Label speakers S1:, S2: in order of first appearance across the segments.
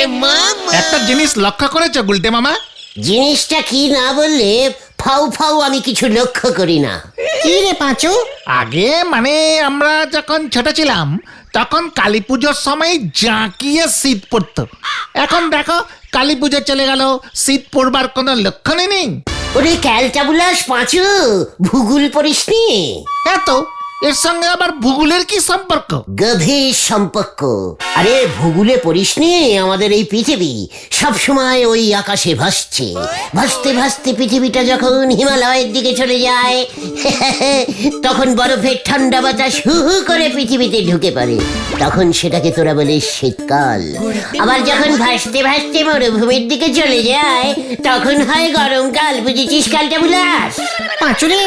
S1: একটা জিনিস লক্ষ্য করেছ গুলটে মামা?
S2: জিনিসটা কি না বললে ফাউ ফাউ আমি কিছু লক্ষ্য করি না।
S3: কি রে পাঁচু?
S1: আগে মানে আমরা যখন ছোট ছিলাম তখন কালী পুজোর সময় জাঁকিয়ে শীত পড়তো। এখন দেখো কালী পুজো চলে গেল শীত পড়বার কোনো লক্ষণই নেই।
S2: ওরে ক্যালটা বুলাস পাঁচু ভূগোল পড়িসনি
S1: এত এর সঙ্গে আবার ভূগোলের কি সম্পর্ক?
S2: গভীর সম্পর্ক। আরে ভূগোলে পড়িসনি আমাদের এই পৃথিবী সব সময় ওই আকাশে ভাসছে। ভাসতে ভাসতে পৃথিবীটা যখন হিমালয়ের দিকে চলে যায় তখন বরফের ঠান্ডা বাতাস হু হু করে পৃথিবীতে ঢুকে পড়ে। তখন সেটাকে তোরা বলিস শীতকাল। আবার যখন ভাসতে ভাসতে মরুভূমির দিকে চলে যায় তখন হয় গরমকাল। বুঝেছিস কালটা বুলাস?
S3: পাঁচু রে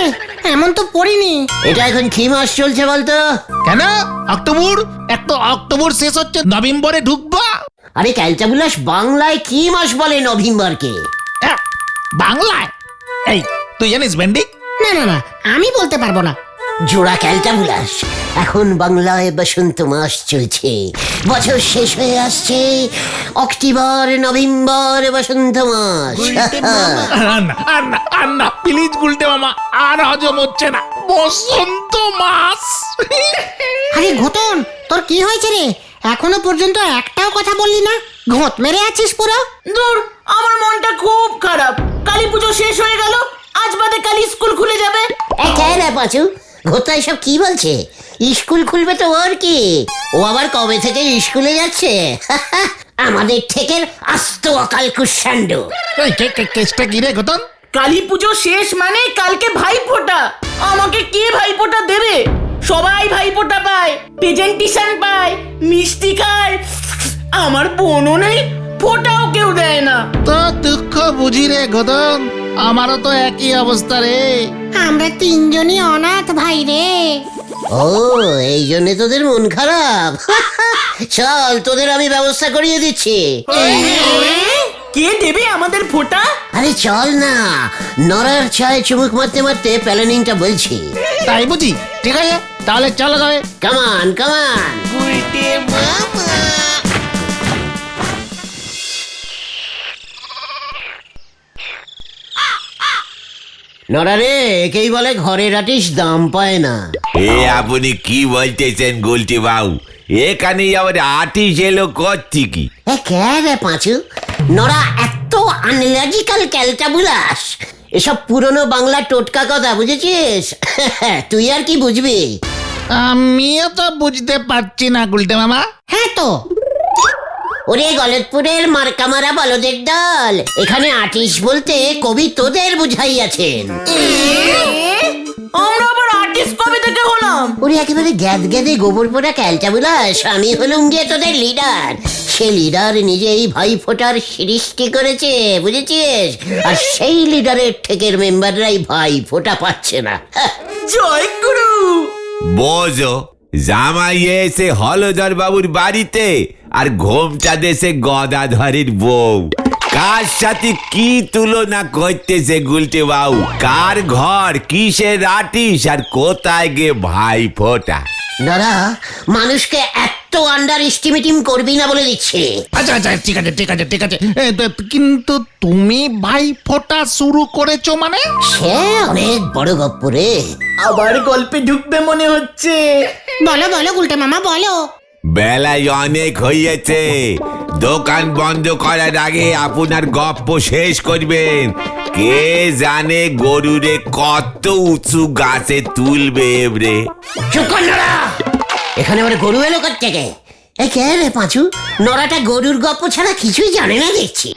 S3: এমন তো পড়িনি।
S2: এটা এখন কি মাস চলছে বলতো?
S1: কেন? অক্টোবর? একটা অক্টোবর শেষ হচ্ছে নভেম্বরে ঢুকবো।
S2: আরে ক্যালচাবুলাস বাংলায় কি মাস বলে নভেম্বরকে?
S1: আহ, বাংলায়? এই তুই জানিস ভেন্ডি?
S3: না না না আমি বলতে পারব না।
S2: জোড়া ক্যালচাবুলাস এখন বাংলায় বসন্ত মাস চলছে। বছর শেষ হয়ে আসছে অক্টোবর নভেম্বর বসন্ত মাস।
S1: আর না আর না আর না প্লিজ গুলটে মামা আর হজম হচ্ছে না। বসন্ত মাস
S3: আরে ঘটন তোর কি হয়েছে রে? এখনও পর্যন্ত একটাও কথা বললি না? ঘট মেরে আছিস পুরো?
S4: দূর আমার মনটা খুব খারাপ। কালী পুজো শেষ হয়ে গেল আজ বাদে কালী স্কুল খুলে যাবে।
S2: এ, কে রে পাঁচু? ঘোতা এসব কি বলছে? স্কুল খুলবে তো ওর কি? ও আবার কবে থেকে স্কুলে যাচ্ছে? আমাদের থেকে আস্ত অকাল কুষাণ্ড
S1: এই কে- কে- কেসটা কি রে গতন
S4: কালী পুজো শেষ মানে কালকে ভাই ফোটা। আমাকে কে ভাই ফোটা দেবে? সবাই ভাই ফোটা পায় প্রেজেন্টেশন পায় মিষ্টি খায়। আমার বোনও নেই ফোটাও কেউ দেয় না।
S1: তো দুঃখ বুঝি রে গদন আমারও তো একই অবস্থা রে।
S3: আমরা তিনজনই অনাথ ভাই রে।
S2: ও এই জন্য তোদের মন খারাপ। চল তোদের আমি ব্যবস্থা করিয়ে দিচ্ছি।
S4: কে দেবে আমাদের ফোটা
S2: আরে চল না। নরার চায় চুমুক মারতে মারতে প্ল্যানিংটা বলছি।
S1: তাই বুঝি? ঠিক আছে তাহলে চলো যাবে
S2: কামান কামান নরা রে একেই বলে ঘরে রাটিস দাম পায় না।
S5: এ আপনি কি বলতেছেন গোলটি বাবু? এখানে আবার আর্টিস্ট এলো করছি কি
S2: এ কে রে পাঁচু? নরা এত আনলজিক্যাল ক্যালটাবুলাস এসব পুরনো বাংলা টোটকা কথা বুঝেছিস? তুই আর কি বুঝবি?
S1: আমিও তো বুঝতে পারছি না গুলটে মামা।
S3: হ্যাঁ তো।
S2: ওরে গলতপুরের মার্কামারা বলদের দল এখানে আর্টিস্ট বলতে কবি তোদের বুঝাইয়াছেন।
S4: আমরা আবার আর্টিস্ট কবে থেকে হলাম।
S2: ওরে একেবারে গ্যাদ গ্যাদে গোবর পোড়া ক্যালটাবুলাস আমি হলুম গিয়ে তোদের লিডার সে লিডার নিজেই ভাই ফোটার সৃষ্টি করেছে বুঝেছিস? আর সেই লিডারের ঠেকের মেম্বাররাই ভাই ফোটা পাচ্ছে না। হ্যাঁ,
S4: জয় গুরু!
S5: বোঝো জামাই এসে হলধর বাবুর বাড়িতে আর ঘোমটা দেশে গদাধরের বউ। কার সাথে কি তুলনা করতেছে গুলটে বাবু? কার ঘর কিসের আটিস আর কোথায় গে ভাই ফোটা?
S2: দাদা মানুষকে এত আন্ডার এস্টিমেটিং করবি না বলে দিচ্ছে।
S1: আচ্ছা আচ্ছা ঠিক আছে ঠিক আছে ঠিক আছে। এ, তো- কিন্তু তুমি ভাই ফোটা শুরু করেছ মানে?
S2: সে অনেক বড় গপ্প রে।
S4: আবার গল্পে ঢুকবে মনে হচ্ছে।
S3: বলো বলো উল্টে মামা বলো।
S5: বেলায় অনেক হইয়াছে। দোকান বন্ধ করার আগে আপনার গপ্প শেষ করবেন। কে জানে গরুরে কত উঁচু গাছে তুলবে এবারে
S2: চুপ কর এখানে আমার গরু এলো থেকে এ কে রে পাঁচু? নড়াটা গরুর গপ্প ছাড়া কিছুই জানে না দেখছি।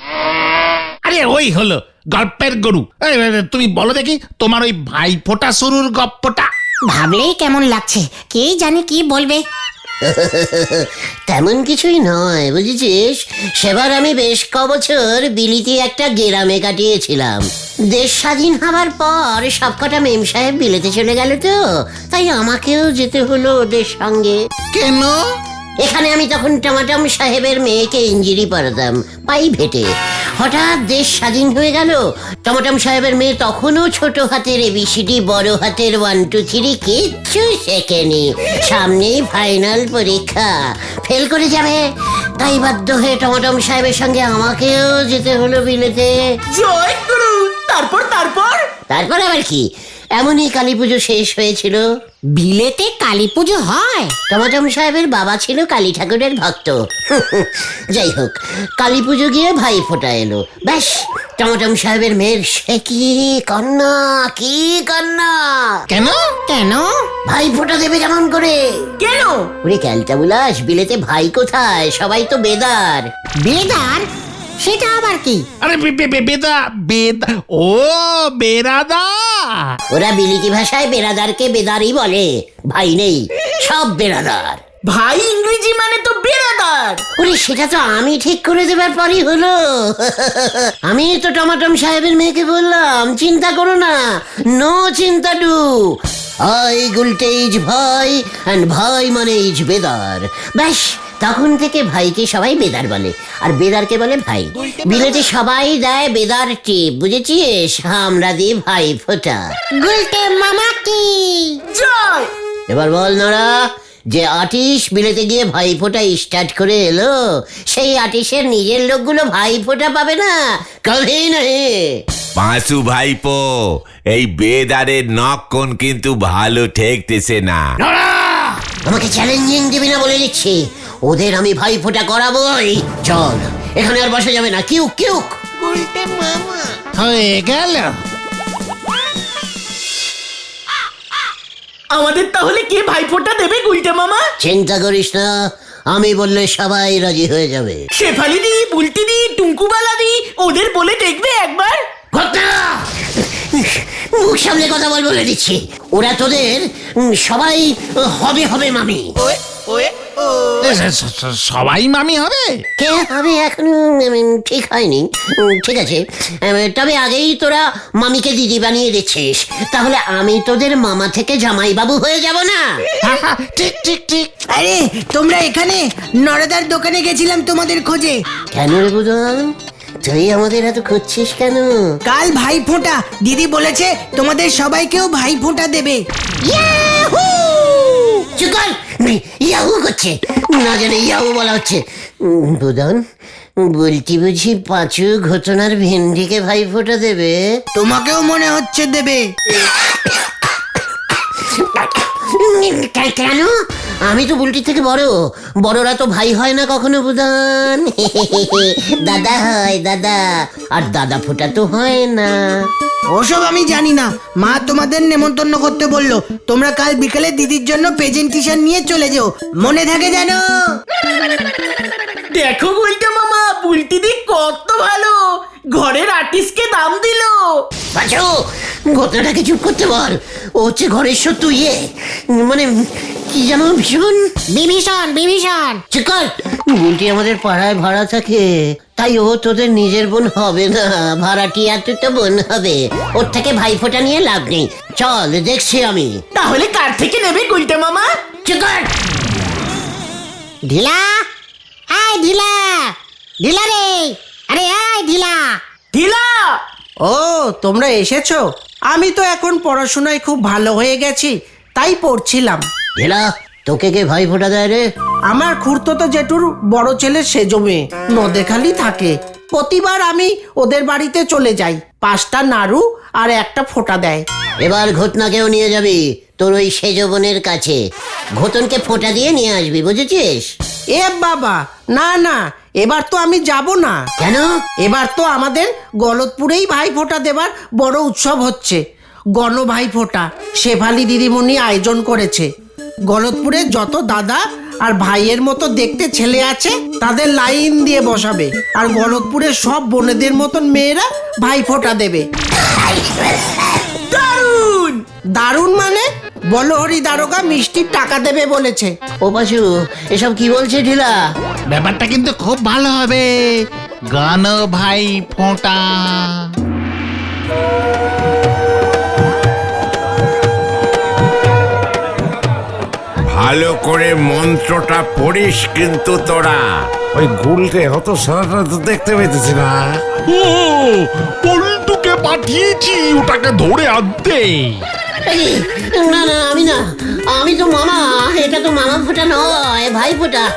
S1: আরে ওই হলো গল্পের গরু। এই, এই, এই, তুমি বলো দেখি তোমার ওই ভাই ফোটা শুরুর গপ্পটা।
S3: ভাবলেই কেমন লাগছে কে জানে কি বলবে?
S2: তেমন কিছুই নয়, বুঝেছিস? সেবার আমি বেশ কবছর বছর বিলিতে একটা গেরামে কাটিয়েছিলাম। দেশ স্বাধীন হওয়ার পর সবকটা মেম সাহেব বিলেতে চলে গেল তো, তাই আমাকেও যেতে হলো ওদের সঙ্গে।
S1: কেন?
S2: এখানে আমি তখন টমাটম সাহেবের মেয়েকে ইঞ্জিরি পড়াতাম প্রাইভেটে হঠাৎ দেশ স্বাধীন হয়ে গেল। টমাটম সাহেবের মেয়ে তখনও ছোট হাতের এবিসিডি বড় হাতের ওয়ান টু থ্রি কিচ্ছু শেখেনি। সামনেই ফাইনাল পরীক্ষা। ফেল করে যাবে। তাই বাধ্য হয়ে টমাটম সাহেবের সঙ্গে আমাকেও যেতে হলো বিলেতে।
S4: জয় গুরু তারপর তারপর?
S2: তারপর আবার কি? এমনই কালী পুজো শেষ হয়েছিল।
S3: বিলেতে কালী পুজো হয়?
S2: টমাটম সাহেবের বাবা ছিল কালী ঠাকুরের ভক্ত। যাই হোক কালী পুজো গিয়ে ভাই ফোটা এলো। ব্যাস টমাটম সাহেবের মেয়ের সে কি কন্যা কি কন্যা
S1: কেন?
S3: কেন?
S2: ভাই ফোটা দেবে কেমন করে?
S4: কেন?
S2: ওরে ক্যালটা বুলাস বিলেতে ভাই কোথায়? সবাই তো বেদার।
S3: বেদার? সেটা আবার কি?
S1: আরে বে- বে- বে- বেদা বেদা ও বেরাদা।
S2: ওরা বিলিতি ভাষায় বেরাদারকে বেদারই বলে। ভাই নেই সব বেরাদার।
S4: ভাই ইংরেজি মানে তো বেড়াদার
S2: ওরে সেটা তো আমি ঠিক করে দেবার পরই হলো। আমি তো টমাটম সাহেবের মেয়েকে বললাম চিন্তা করো না নো চিন্তা ডু আই গুলটে ইজ ভাই অ্যান্ড ভাই মানে ইজ বেদার। ব্যাস তখন থেকে ভাইকে সবাই বেদার বলে আর বেদারকে বলে ভাই। বিলেতে সবাই দেয় বেদার টিপ বুঝেছিস? আমরা দিই ভাই ফোটা।
S3: গুলটে মামা কি?
S4: জয়!
S2: এবার বল নড়া যে আটিস বিলেতে গিয়ে ভাই ফোঁটা স্টার্ট করে এলো সেই আটিসের নিজের লোকগুলো ভাই ফোঁটা পাবে না কবেই নহে।
S5: পাঁচু ভাইপো এই বেদারের নক্ষণ কিন্তু ভালো ঠেকতেছে না।
S2: আমাকে চ্যালেঞ্জিং দিবি না বলে দিচ্ছি। ওদের আমি ভাই ফোঁটা করাবোই। চল এখানে আর বসা যাবে না। কিউক কিউক।
S1: হয়ে গেল।
S4: আমাদের তাহলে কে ভাইফোঁটা দেবে গুলটে মামা?
S2: চিন্তা করিস না আমি বললে সবাই রাজি হয়ে যাবে।
S4: শেফালি দি বুলটি দি টুঙ্কুবালা দি ওদের বলে দেখবে একবার।
S2: ঘটনা! মুখ সামনে কথা বল বলে দিচ্ছি। ওরা তোদের উম, সবাই হবে হবে মামি।
S1: স- স- সবাই মামি হবে?
S2: কে? হবে এখনও ঠিক হয়নি। ঠিক আছে। তবে আগেই তোরা মামিকে দিদি বানিয়ে দিচ্ছিস। তাহলে আমি তোদের মামা থেকে জামাইবাবু হয়ে যাব না?
S1: ঠিক ঠিক ঠিক।
S6: আরে তোমরা এখানে নরদার দোকানে গেছিলাম তোমাদের খোঁজে।
S2: কেন রে বুদন তুই আমাদের এত খুঁজছিস কেন?
S6: কাল ভাই ফোঁটা দিদি বলেছে তোমাদের সবাইকেও ভাই ফোঁটা দেবে
S2: চুপ কর! ইয়াহু করছে। না জানে ইয়াহু বলা হচ্ছে। বুদন বলছি বুঝি পাঁচু ঘটনার ভেন্ডিকে ভাই ফোটা দেবে?
S6: তোমাকেও মনে হচ্ছে দেবে।
S2: কেন? আমি তো বুলটি থেকে বড়। বড়রা তো ভাই হয় না কখনো বুদান। দাদা হয় দাদা। আর দাদা ফোটা তো হয় না।
S6: ওসব আমি জানি না। মা তোমাদের নেমন্তন্ন করতে বলল তোমরা কাল বিকেলে দিদির জন্য প্রেজেন্টেশন নিয়ে চলে যেও। মনে থাকে জানো
S4: দেখো গুলটে মামা বুলটি দি কত ভালো। ঘরের আর্টিস্টকে দাম দিলো।
S2: পাঁচু ঘটনাটাকে চুপ করতে বল? ও হচ্ছে ঘরের শত্রু ইয়ে মানে কি যেন ভীষণ?
S3: বিভীষণ বিভীষণ।
S2: চুপ কর। বুলটি আমাদের পাড়ায় ভাড়া থাকে। তাই ও তোদের নিজের বোন হবে না। ভাড়াটিয়া তুই তো বোন হবে। ওর থেকে ভাই ফোটা নিয়ে লাভ নেই। চল দেখছি আমি।
S4: তাহলে কার থেকে নেবে গুলটে মামা?
S3: ঢিলা! আয় ঢিলা! ঢিলা রে! আরে আয় ঢিলা!
S4: ঢিলা!
S7: ও তোমরা এসেছ? আমি তো এখন পড়াশোনায় খুব ভালো হয়ে গেছি তাই পড়ছিলাম।
S2: ঘেলা তোকে কে ভাই ফোটা দেয় রে?
S7: আমার খুড়তো জেঠুর বড় ছেলে সেজো মেয়ে নদেখালি থাকে। প্রতিবার আমি ওদের বাড়িতে চলে যাই। পাঁচটা নাড়ু আর একটা ফোঁটা দেয়।
S2: এবার ঘটনাকেও নিয়ে যাবি তোর ওই সেজ বোনের কাছে। ঘটনকে ফোঁটা দিয়ে নিয়ে আসবি বুঝেছিস?
S7: এ বাবা না না এবার তো আমি যাব না।
S2: কেন?
S7: এবার তো আমাদের গলতপুরেই ভাই ফোঁটা দেবার বড় উৎসব হচ্ছে। গণ ভাই ফোঁটা শেফালি দিদিমণি আয়োজন করেছে। গলতপুরে যত দাদা আর ভাইয়ের মতো দেখতে ছেলে আছে তাদের লাইন দিয়ে বসাবে। আর গলতপুরের সব বোনেদের মতন মেয়েরা ভাই ফোঁটা দেবে।
S4: দারুণ
S7: দারুণ মানে? বলহরি দারোগা মিষ্টির টাকা দেবে বলেছে।
S2: ও পাশু এসব কি বলছে ঢিলা?
S1: ব্যাপারটা কিন্তু খুব ভালো হবে। গান ভাই ফোঁটা।
S5: ভালো করে মন্ত্রটা পড়িস কিন্তু তোরা।
S8: ওই গুলকে হতো সারাটা তো দেখতে পেতেছি না।
S9: ও পল্টুকে পাঠিয়েছি ওটাকে ধরে আনতে।
S2: এই, না না আমি না আমি তো মামা এটা তো মামা ফোটা নয় ভাই ফোটা।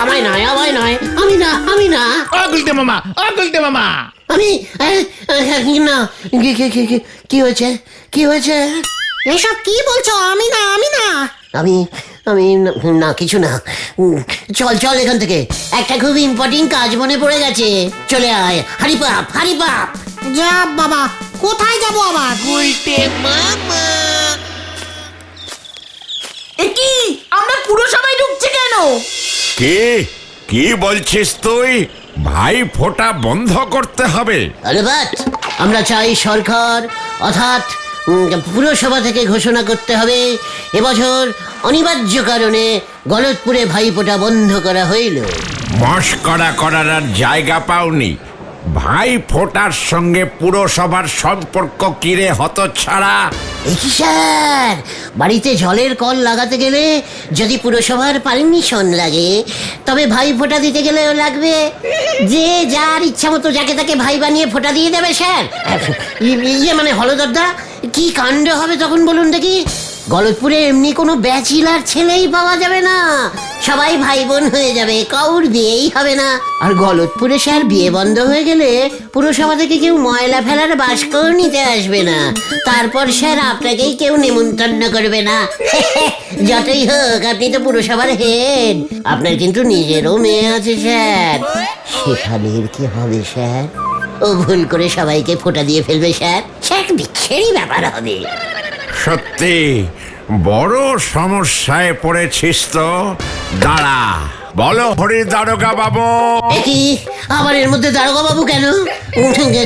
S2: আমায় নয় আমায় নয় আমি না আমি না।
S1: মামা মামা।
S2: আমি এ, এ, না কি কি কি কি- কি হয়েছে কি হয়েছে?
S3: এসব কি বলছো? আমি না আমি না।
S2: আমি আমি না- কিছু না। চল চল এখান থেকে। একটা খুব ইম্পর্টেন্ট কাজ মনে পড়ে গেছে। চলে আয়। হারি পাপ হারি পাপ
S3: যা বাবা কোথায় যাব আবার?
S4: এ কি? আমরা পুরো সবাই ঢুকছে কেন?
S8: কে? কি বলছিস তুই? ভাই ফোটা বন্ধ করতে হবে।
S2: আরে বাট আমরা চাই সরকার অর্থাৎ পুরসভা থেকে ঘোষণা করতে হবে। এবছর অনিবার্য কারণে গলতপুরে ভাইফোঁটা বন্ধ করা হইল।
S8: মস্করা করার আর জায়গা পাওনি। ভাই ফোটার সঙ্গে পুরসভার সম্পর্ক কিরে হত ছাড়া
S2: দেখি স্যার বাড়িতে জলের কল লাগাতে গেলে যদি পুরসভার পারমিশন লাগে তবে ভাই ফোঁটা দিতে গেলেও লাগবে। যে যার ইচ্ছা মতো যাকে তাকে ভাই বানিয়ে ফোটা দিয়ে দেবে স্যার। ইয়ে মানে হলো হলদরদা কি কাণ্ড হবে তখন বলুন দেখি? গলতপুরে এমনি কোনো ব্যাচিলার ছেলেই পাওয়া যাবে না। সবাই ভাই বোন হয়ে যাবে কাউর বিয়েই হবে না। আর গলতপুরে স্যার বিয়ে বন্ধ হয়ে গেলে পুরসভা থেকে কেউ ময়লা ফেলার বাস্কও নিতে আসবে না। তারপর স্যার আপনাকেই কেউ নেমন্তন্ন করবে না। যতই হোক আপনি তো পুরসভার হেড। আপনার কিন্তু নিজেরও মেয়ে আছে স্যার। সেখানের কি হবে স্যার? ও ভুল করে সবাইকে ফোঁটা দিয়ে ফেলবে স্যার স্যার। বিচ্ছেরই ব্যাপার হবে
S8: সত্যি বড় সমস্যায় পড়েছিস তো। দাঁড়া বলো হরি দারোগা বাবু
S2: কি? আবার এর মধ্যে দারোগা বাবু কেন?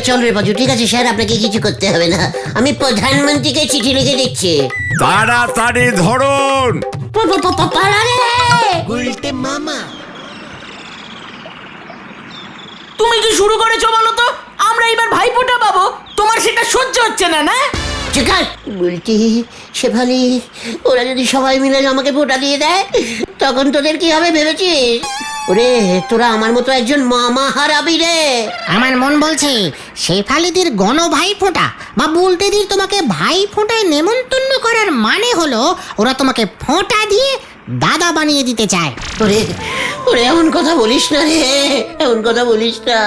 S2: চল রে বাজু ঠিক আছে স্যার আপনাকে কিছু করতে হবে না। আমি প্রধানমন্ত্রীকে চিঠি লিখে দিচ্ছি।
S8: তাড়াতাড়ি ধরুন।
S2: রে!
S4: তুমি কি শুরু করেছ বলো তো? আমরা এবার ভাইফোঁটা পাবো। তোমার সেটা সহ্য হচ্ছে না না?
S2: চিকার বলছি শেফালি ওরা যদি সবাই মিলে আমাকে ভোটা দিয়ে দেয় তখন তোদের কি হবে ভেবেছিস? ওরে তোরা আমার মতো একজন মামা হারাবি রে।
S3: আমার মন বলছে শেফালিদির গণ ভাই ফোঁটা বা বুলটেদির তোমাকে ভাই ফোঁটায় নেমন্তন্ন করার মানে হলো ওরা তোমাকে ফোঁটা দিয়ে দাদা বানিয়ে দিতে চায়।
S2: ওরে ওরে এমন কথা বলিস না রে এমন কথা বলিস না।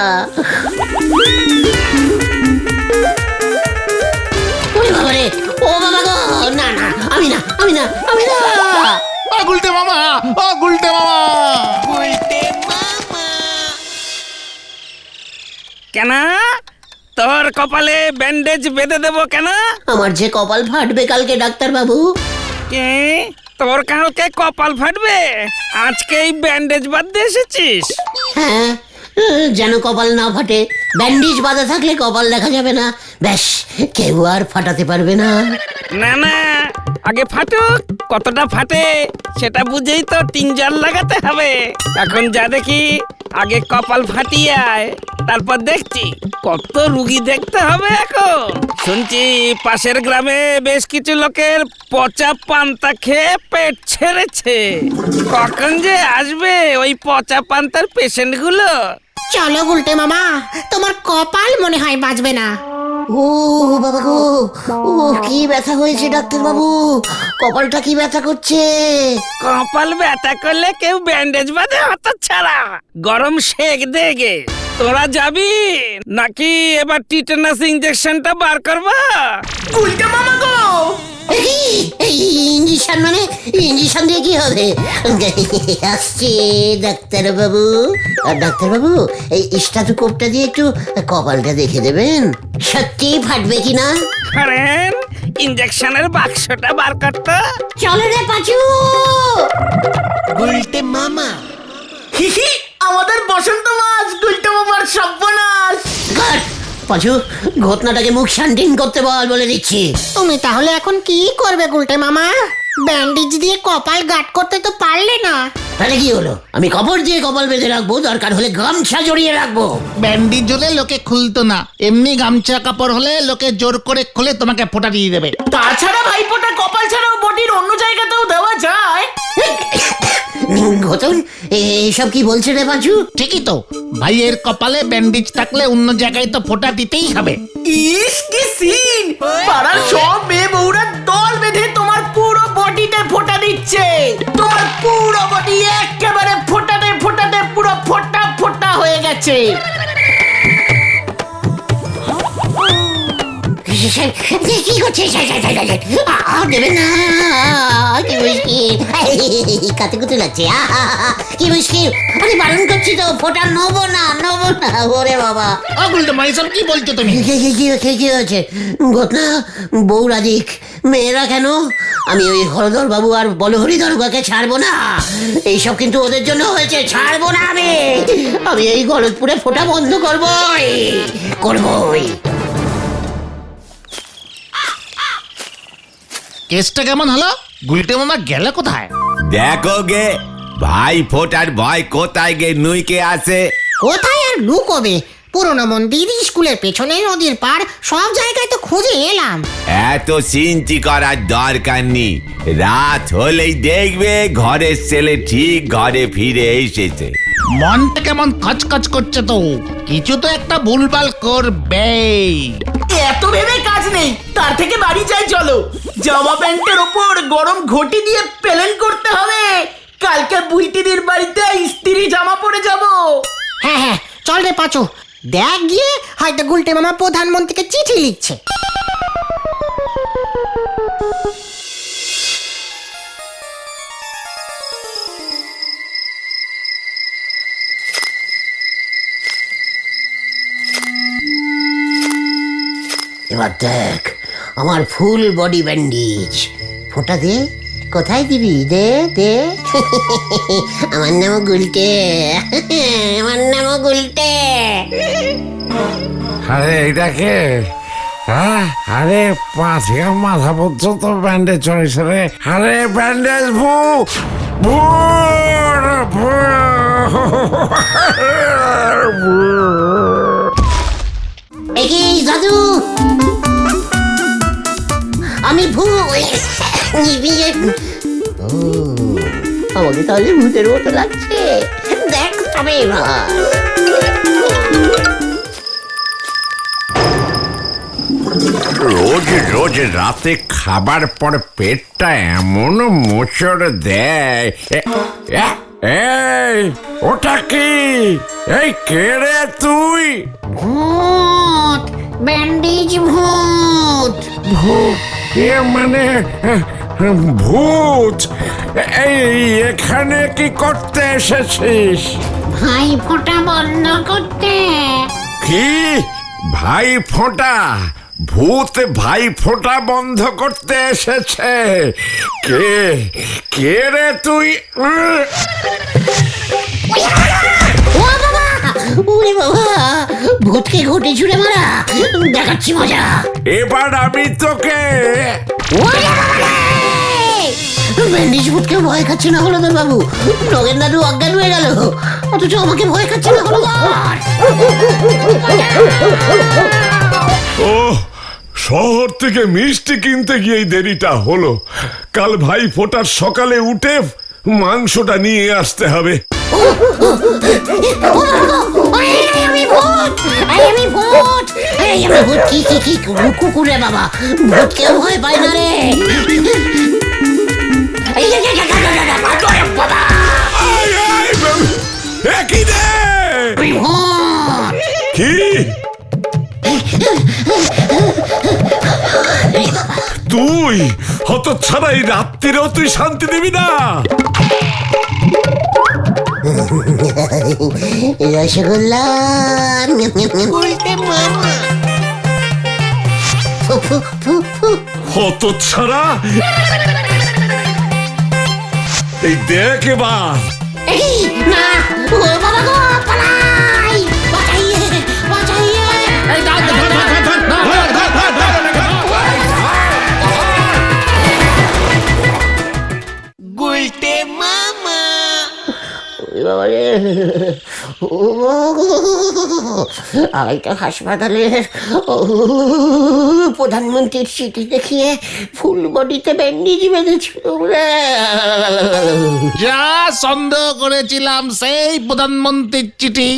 S2: ওরে বাবা রে ও বাবা গো না না আমি না আমি না আমি না।
S1: ও গুলটে মামা। ও গুলটে মামা।
S10: কেন? তোর কপালে ব্যান্ডেজ বেঁধে দেবো কেন?
S2: আমার যে কপাল ফাটবে কালকে ডাক্তার বাবু
S10: কে? তোর কালকে কপাল ফাটবে? আজকেই ব্যান্ডেজ বাঁধতে এসেছিস?
S2: হ্যাঁ যেন কপাল না ফাটে। ব্যান্ডেজ বাঁধা থাকলে কপাল দেখা যাবে না। ব্যাস, কেউ আর ফাটাতে পারবে না।
S10: না না, আগে ফাটুক, কতটা ফাটে, সেটা বুঝেই তো টিনজার লাগাতে হবে। এখন যা দেখি, আগে কপাল ফাটিয়ে আয়, তারপর দেখছি, কত রুগী দেখতে হবে এখন। শুনছি, পাশের গ্রামে বেশ কিছু লোকের পচা পান্তা খেয়ে পেট ছেড়েছে। কখন যে আসবে ওই পচা পান্তার পেশেন্টগুলো
S3: চলো গুলটে মামা তোমার কপাল মনে হয় বাঁচবে না।
S2: ও বাবা গো ও কি ব্যথা হয়েছে ডাক্তার বাবু কপালটা কি ব্যথা করছে?
S10: কপাল ব্যথা করলে কেউ ব্যান্ডেজ বাঁধে হতো ছাড়া। গরম শেক দেগে। তোরা যাবি? নাকি এবার টিটেনাস ইঞ্জেকশনটা বার করবা?
S4: উল্টা মামা গো!
S2: ইঞ্জেকশন মানে ইঞ্জেকশন দিয়ে কি হবে? আসছে ডাক্তার বাবু আর ডাক্তার বাবু এই স্টাথোস্কোপটা দিয়ে একটু কপালটা দেখে দেবেন। সত্যি ফাটবে কি না?
S10: কারেন ইঞ্জেকশনের বাক্সটা বার করতো
S2: চলে রে পাচু।
S4: হি হি, আমাদের বসন্ত মাস গুলটা মামার সর্বনাশ।
S2: পাচু ঘটনাটাকে মুখ শান্তিন করতে বল বলে দিচ্ছি।
S3: তুমি তাহলে এখন কি করবে গুলটে মামা? ব্যান্ডেজ দিয়ে কপাল গাট করতে তো পারলে না।
S2: তাহলে কি হলো? আমি কবর দিয়ে কপাল বেঁধে রাখব দরকার হলে গামছা জড়িয়ে রাখব।
S1: ব্যান্ডিজ হলে লোকে খুলতো না এমনি গামছা কাপড় হলে লোকে জোর করে খুলে তোমাকে ফোঁটা দিয়ে দেবে।
S4: তাছাড়া ভাইফোঁটা কপাল ছাড়াও বডির অন্য জায়গাতেও দেওয়া যায়।
S2: ঘটন এইসব কি বলছে রে বাজু?
S1: ঠিকই তো। ভাইয়ের কপালে ব্যান্ডেজ থাকলে অন্য জায়গায় তো ফোটা দিতেই হবে।
S4: ইস, কি সিন পাড়ার সব মেয়ে বউরা দল বেঁধে তোমার পুরো বডিতে ফোটা দিচ্ছে। তোমার পুরো বডি একেবারে ফোটাতে ফোটাতে পুরো ফোটা ফোটা হয়ে গেছে।
S2: কি করছিস আ, দেবে না কি মুশকিল কাতে কুতে লাগছে কি মুশকিল আমি বারণ করছি তো ফোটা নেব না নেব না ওরে বাবা
S1: অগুলটা মাইসব কি বলছো তুমি
S2: কি কি কি কি কি হয়েছে ঘটনা বউ রাধিক মেয়েরা কেন আমি ওই হরধর বাবু আর বলহরি দরগাকে ছাড়বো না এইসব কিন্তু ওদের জন্য হয়েছে ছাড়বো না আমি আমি এই গলতপুরে ফোটা বন্ধ করবই করবই
S1: কেসটা কেমন হলো? গুলটে মামা গেল কোথায়?
S5: দেখো গে ভাই ফোটার ভয় কোথায় গে নুইকে আছে?
S3: কোথায় আর লুকোবে পুরনো মন্দির স্কুলের পেছনে নদীর পার সব জায়গায় তো খুঁজে এলাম।
S5: এত চিন্তি করার দরকার নেই। রাত হলেই দেখবে ঘরের ছেলে ঠিক ঘরে ফিরে এসেছে।
S1: মনটা কেমন খচখচ করছে তো? কিছু তো একটা ভুলভাল করবেই।
S4: এত ভেবে কাজ নেই। তার থেকে বাড়ি যাই, চলো। জামা প্যান্টের ওপর গরম ঘটি দিয়ে পেলেন করতে হবে। কালকে বুইটিদির বাড়িতে স্ত্রী জামা পরে যাব।
S3: হ্যাঁ হ্যাঁ চল রে পাচো। দেখ গিয়ে হয়তো গুলটে মামা প্রধানমন্ত্রীকে চিঠি লিখছে।
S2: এবার দেখ, আমার ফুল বডি ব্যান্ডেজ। ফোটা দে, কোথায় দিবি? দে দে। আমার নাম গুলটে। আমার নাম গুলটে।
S8: আরে এটাকে হ্যাঁ? আরে পা থেকে মাথা পর্যন্ত ব্যান্ডেজ চড়েছে রে। আরে, ব্যান্ডেজ ভু ভু ভু।
S2: এই দাদু। আমি আমাকে তাহলে ভূতের মতো লাগছে। দেখ তবে এবার।
S8: রোজ রোজ রাতে খাবার পর পেটটা এমন মোচড় দেয়। এই ওটা কি? এই কে রে তুই?
S2: ভূত ব্যান্ডেজ ভূত। ভূত?
S8: এ মানে ভূত? এই এখানে কি করতে এসেছিস?
S2: ভাই ফোটা বন্ধ করতে।
S8: কি? ভাই ফোঁটা ভূত ভাই ফোঁটা বন্ধ করতে এসেছে। কে কে রে তুই?
S2: বাবা! ওরে বাবা! ভূতকে ঘটে ছুড়ে মারা। দেখাচ্ছি মজা।
S8: এবার আমি তোকে
S2: ওরে ব্যান্ডেজ ভূতকে ভয় খাচ্ছে না হলো বাবু? নগেন দাদু অজ্ঞান হয়ে গেল। অথচ আমাকে ভয় খাচ্ছে না হলো
S9: ও শহর থেকে মিষ্টি কিনতে গিয়ে দেরিটা হলো। কাল ভাই ফোটার সকালে উঠে মাংসটা নিয়ে আসতে হবে।
S2: কুকুরে বাবা। ভূতকেও ভয় পায় না রে।
S9: তুই? হত ছাড়া এই রাত্রিরেও তুই শান্তি দিবি না।
S2: রসগোল্লা।
S9: হত ছাড়া এই দেখ এবার।
S2: না ও বাবা রে ও হাসপাতালে ও, প্রধানমন্ত্রীর চিঠি দেখিয়ে ফুল বডিতে ব্যান্ডেজ বেঁধেছিল
S1: যা সন্দেহ করেছিলাম সেই প্রধানমন্ত্রীর চিঠি।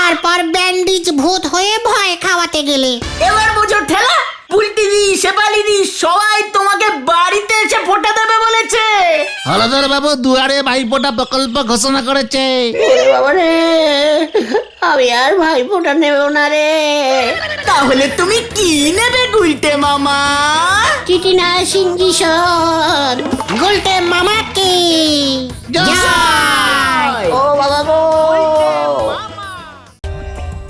S3: তারপর ব্যান্ডিজ ভূত হয়ে ভয় খাওয়াতে গেলে।
S4: এবার বুঝো ঠেলা বুলটিদি শেফালিদি সবাই তোমাকে বাড়িতে এসে ফোটা দেবে বলেছে।
S1: হলধর বাবু দুয়ারে ভাইফোঁটা প্রকল্প ঘোষণা করেছে।
S2: ওরে বাবা রে আমি আর ভাই ফোটা নেব না রে।
S4: তাহলে তুমি কি নেবে গুলটে মামা?
S2: চিঠি না সিংহি সর।
S3: গুলটে মামা কি
S2: ও বাবা গো